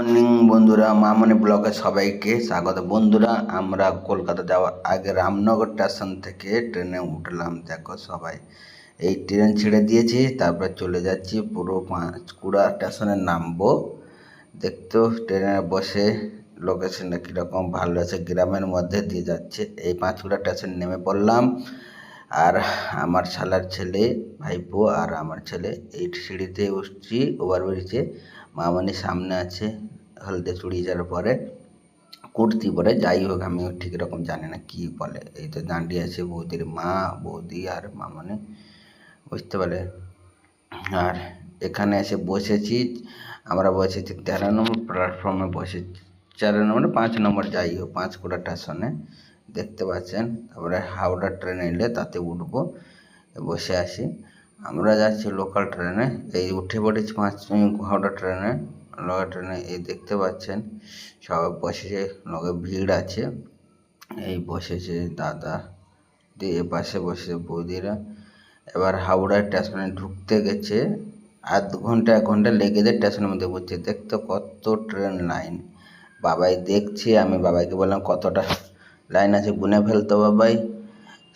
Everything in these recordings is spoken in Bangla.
মর্নিং বন্ধুরা, মামনি ব্লগে সবাইকে স্বাগত। বন্ধুরা, আমরা কলকাতা যাওয়ার আগে রামনগর স্টেশন থেকে ট্রেনে উঠলাম, দেখো সবাই। এই ট্রেন ছেড়ে দিয়েছি, তারপর চলে যাচ্ছি পুরো পাঁচকুড়া স্টেশনে নামবো। দেখতো ট্রেনে বসে লোকেশনটা কীরকম, ভালো আছে, গ্রামের মধ্যে দিয়ে যাচ্ছে। এই পাঁচকুড়া স্টেশন নেমে পড়লাম। আর আমার শালার ছেলে, ভাইপো আর আমার ছেলে এই সিঁড়িতে উঠছি ওভারব্রিজে মামনি সামনে আছে, হলদে চুড়ি যার পরে। কুর্তি পরে, যাই হোক আমি ঠিক রকম জানি না কি বলে। এই তো দাঁড়িয়ে আছে বৌদির মা, বৌদি আর মামনি, বুঝতে পারে আর এখানে এসে বসেছি, আমরা বসেছি তেরো নম্বর প্ল্যাটফর্মে বসেছি, চার নম্বর পাঁচ নম্বর যাই হোক পাঁচকুড়া স্টেশনে দেখতে পাচ্ছেন। তারপরে হাওড়া ট্রেন এলে তাতে উঠবো বসে আসি আমরা যাচ্ছি লোকাল ট্রেনে এই উঠে পড়েছি পাঁচ হাওড়া ট্রেনে লোকাল ট্রেনে এই দেখতে পাচ্ছেন সবাই বসেছে লগে ভিড় আছে। এই বসেছে দাদা, দিয়ে পাশে বসে বৌদিরা। এবার হাওড়া স্টেশনে ঢুকতে গেছে। আধ ঘণ্টা, এক ঘণ্টা লেগে যায় স্টেশনের মধ্যে বুঝছে দেখতো কত ট্রেন লাইন বাবাই দেখছি, আমি বাবাইকে বললাম, কতটা লাইন আছে, গুনে ফেলতো বাবাই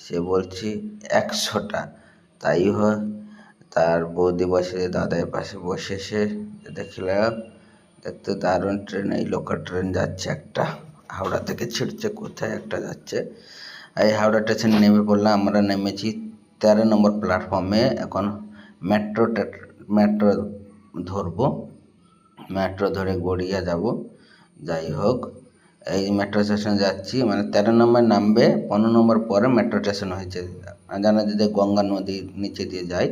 সে বলছি একশোটা। তাই হয় তার বৌদি বসে, দাদার পাশে বসেছে দেখলাম দেখতে দারুণ ট্রেন এই লোকাল ট্রেন যাচ্ছে একটা। হাওড়া থেকে ছিটছে কোথায়, একটা যাচ্ছে। এই হাওড়া স্টেশন নেমে পড়লাম, আমরা নেমেছি তেরো নম্বর প্ল্যাটফর্মে এখন মেট্রো মেট্রো ধরবো। মেট্রো ধরে গড়িয়া যাব। যাই হোক। এই মেট্রো স্টেশনে যাচ্ছি মানে তেরো নম্বর নামবে, পনেরো নম্বর পরে মেট্রো স্টেশন হয়েছে। জানা যে গঙ্গা নদীর নিচে দিয়ে যায়,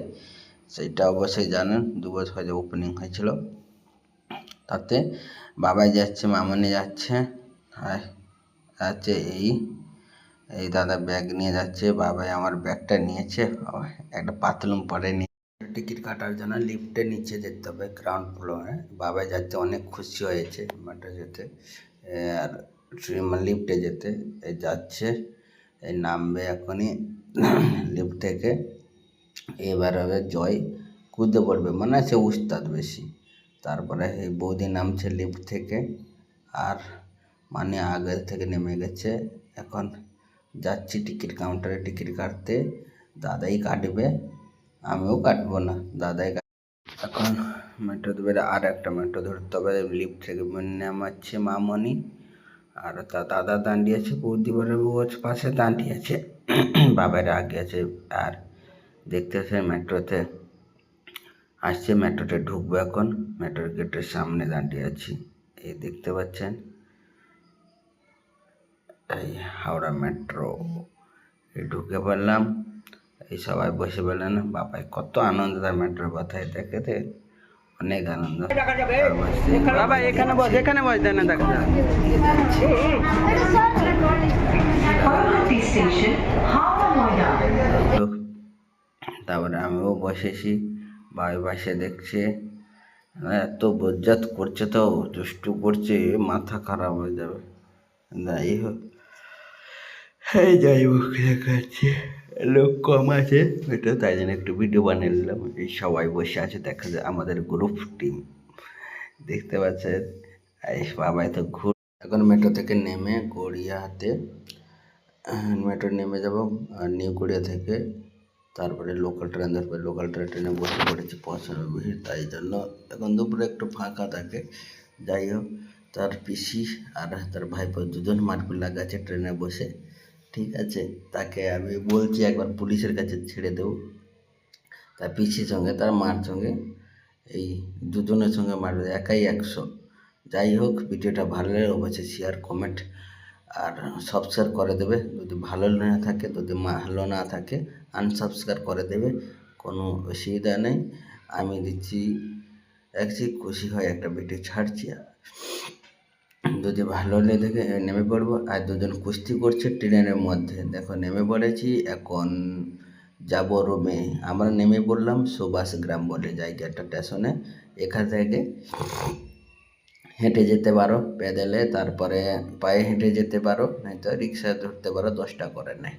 সেইটা অবশ্যই জানেন, দু বছর হয়ে ওপেনিং হয়েছিল। তাতে বাবাই যাচ্ছে, মামনি যাচ্ছে, আর যাচ্ছে এই এই দাদা ব্যাগ নিয়ে যাচ্ছে, বাবাই আমার ব্যাগটা নিয়েছে একটা পাতলুম পরে নিয়ে টিকিট কাটার জন্য লিফটে নিচে যেতে হবে গ্রাউন্ড ফ্লোরে বাবাই যাচ্ছে, অনেক খুশি হয়েছে মেট্রো যেতে আর লিফটে যেতে যাচ্ছে এই নামবে এখনই লিফট থেকে। এবার হবে জয়, কুদে পড়বে মানে আছে উস্তাদ বেশি। তারপরে এই বৌদি নামছে লিফট থেকে, আর মানে আগে থেকে নেমে গেছে। এখন যাচ্ছি টিকিট কাউন্টারে টিকিট কাটতে। দাদাই কাটবে, আমিও কাটবো না, দাদাই এখন মেট্রো ধরে আর একটা মেট্রো ধরতে হবে লিফট থেকে নামাচ্ছে মামনি, আর তা দাদা দাঁড়িয়ে আছে বৌদিবারের পাশে দাঁড়িয়ে আছে। বাবার আগে আছে, আর দেখতে পাচ্ছেন মেট্রোতে আসছে, মেট্রোতে ঢুকবো এখন। মেট্রোর গেটের সামনে দাঁড়িয়ে আছি, এই দেখতে পাচ্ছেন? এই হাওড়া মেট্রো ঢুকে পড়লাম। এই সবাই বসে পেলেন বাবাই কত আনন্দ তার মেট্রোর কথায় দেখেতে অনেক আনন্দ। বাবা এখানে বস এখানে বস দেন দেখা তারপরে আমিও বসেছি ভাই পাশে দেখছে। এত বজ্জাত করছে তো দুষ্টু করছে মাথা খারাপ হয়ে যাবে। যাই হোক হ্যাঁ যাই হোক দেখাচ্ছে লোক কম আছে। এটা তাই জন্য একটু ভিডিও বানিয়ে নিলাম এই সবাই বসে আছে, দেখা যায় আমাদের গ্রুপ টিম দেখতে পাচ্ছেন বাবাই তো ঘুর এখন মেট্রো থেকে নেমে গড়িয়াহাতে মেট্রো নেমে যাব নিউ গড়িয়া থেকে তারপরে লোকাল ট্রেন ধরবে। লোকাল ট্রেন ট্রেনে বসে পড়েছি প্রচুর ভিড়, তাই জন্য এখন দুপুরে একটু ফাঁকা থাকে। যাই হোক, তার পিসি আর তার ভাইপো দুজন মারপিট লাগাচ্ছে ট্রেনে বসে। ঠিক আছে? তাকে আমি বলছি একবার পুলিশের কাছে ছেড়ে দেবো। তার পিসির সঙ্গে, তার মার সঙ্গে, এই দুজনের সঙ্গে মারবে, একাই একশো। যাই হোক, ভিডিওটা ভালো লাগলে অবশ্যই শেয়ার কমেন্ট আর সাবস্ক্রাইব করে দেবে। যদি ভালো না থাকে, যদি ভালো না থাকে আনসাবস্ক্রাইব করে দেবে। কোনো অসুবিধা নেই। আমি দিচ্ছি, দেখছি, খুশি হয় একটা ভিডিও ছাড়ছি যদি ভালো লেগে নেমে পড়ব। আর দুজন কুস্তি করছে ট্রেনের মধ্যে। দেখো, নেমে পড়েছি, এখন যাব রুমে। আমরা নেমে পড়লাম সুভাষ গ্রাম বলে জায়গাটা স্টেশনে। এখান থেকে হেঁটে যেতে পারো পেদেলে, তারপরে পায়ে হেঁটে যেতে পারো, নয়তো রিক্সা ধরতে পারো, দশটা করে নেয়।